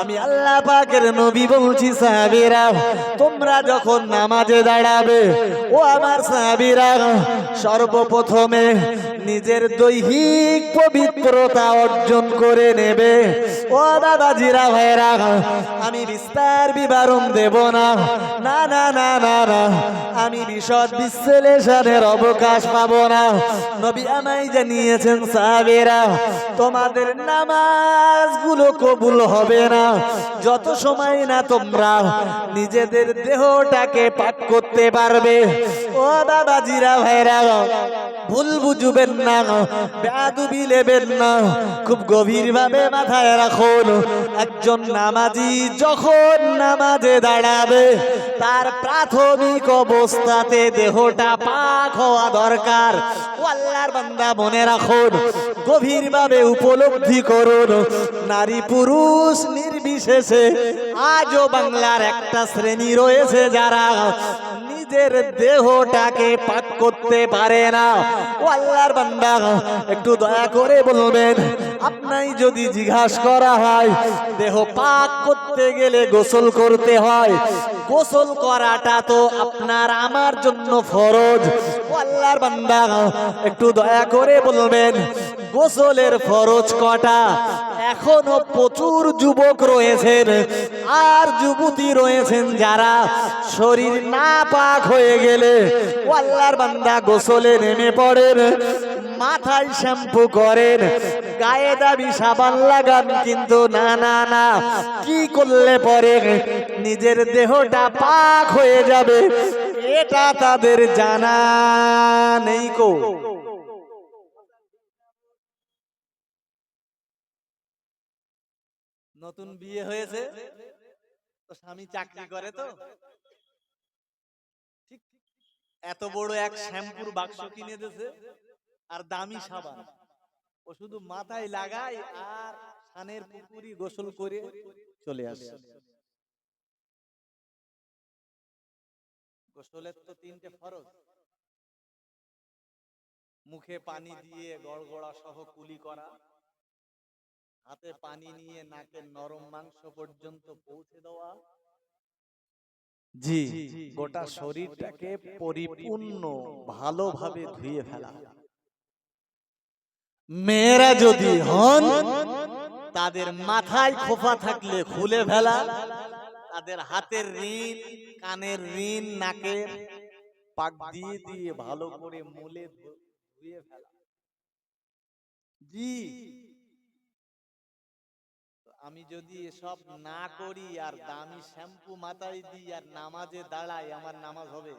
আমি আল্লাহ পাকের নবী বলছি, সাহাবীরা, তোমরা যখন নামাজে দাঁড়াবে, ও আমার সাহাবীরা, সর্বপ্রথমে নিজের দৈহিক পবিত্রতা অর্জন করে নেবে। ও দাদাজিরা ভাইরা আমি বিস্তার বিবরণ দেব না। না না না না না, আমি বিশদ বিশ্লেষণের অবকাশ পাবো না। নবী আমায় জানিয়েছেন, সাহাবেরা তোমাদের নামাজগুলো কবুল হবে না। যত সময় না তোমরা নিজেদের দেহটাকে পাক করতে পারবে। ও বাবাজিরা ভাইরা ভুল বুঝবেন না, বেয়াদুবি নেবেন না। খুব গভীর ভাবে মাথায় রাখুন, একজন নামাজি যখন নামাজে দাঁড়াবে, তার প্রাথমিক অবস্থাতে দেহটা পাক হওয়া দরকার। ও আল্লাহর বান্দা মনে রাখুন গভীর ভাবে উপলব্ধি করুন। নারী পুরুষ নির্বিশেষে আজও বাংলার একটা শ্রেণি রয়েছে যারা নিজের দেহটাকে পাক করতে পারে না। ও আল্লাহর বান্দা, একটু দয়া করে বলবেন, আপনাই যদি জিজ্ঞাসা করা হয়, দেহ পাক করতে গেলে গোসল করতে হয়, গোসল করাটা তো আপনার আমার জন্য ফরজ। ও আল্লাহর বান্দা, একটু দয়া করে বলবেন গোসলের ফরজ কটা? এখনও প্রচুর যুবক রয়েছেন, আর যুবতী রয়েছেন যারা শরীর না পাক হয়ে গেলে ও আল্লাহর বান্দা গোসলে নেমে পড়েন, মাথায় শ্যাম্পু করেন, গায়ে দাবি সাবান লাগান, কিন্তু না না না, কি করলে পরে নিজের দেহটা পাক হয়ে যাবে, এটা তাদের জানা নেই কো। নতুন বিয়ে হয়েছে। তো স্বামী চাকরি করে তো। ঠিক এত বড় এক শ্যাম্পুর বাক্স কিনে দিয়েছে। আর দামি সাবান। ও শুধু মাথায় লাগায় আর সানের পুকুরি গোসল করে চলে আসে গোসলের তো তিনটে ফরজ। মুখে পানি দিয়ে গড়গড়া সহ কুলি করা। হাতে পানি নিয়ে নাকের নরম মাংস পর্যন্ত পৌঁছে দেওয়া। জি গোটা শরীরটাকে পরিপূর্ণ ভালোভাবে ধুয়ে ফেলা। মেয়েরা যদি হন তাদের মাথায় খোফা থাকলে খুলে ফেলা। তাদের হাতের ঋণ কানের ঋণ নাকের পাক দিয়ে দিয়ে ভালো করে মুলে ধুয়ে ফেলা। জি আমি যদি এসব না করি আর দামি শ্যাম্পু মাথায় দিই আর নামাজে দাঁড়াই আমার নামাজ হবে।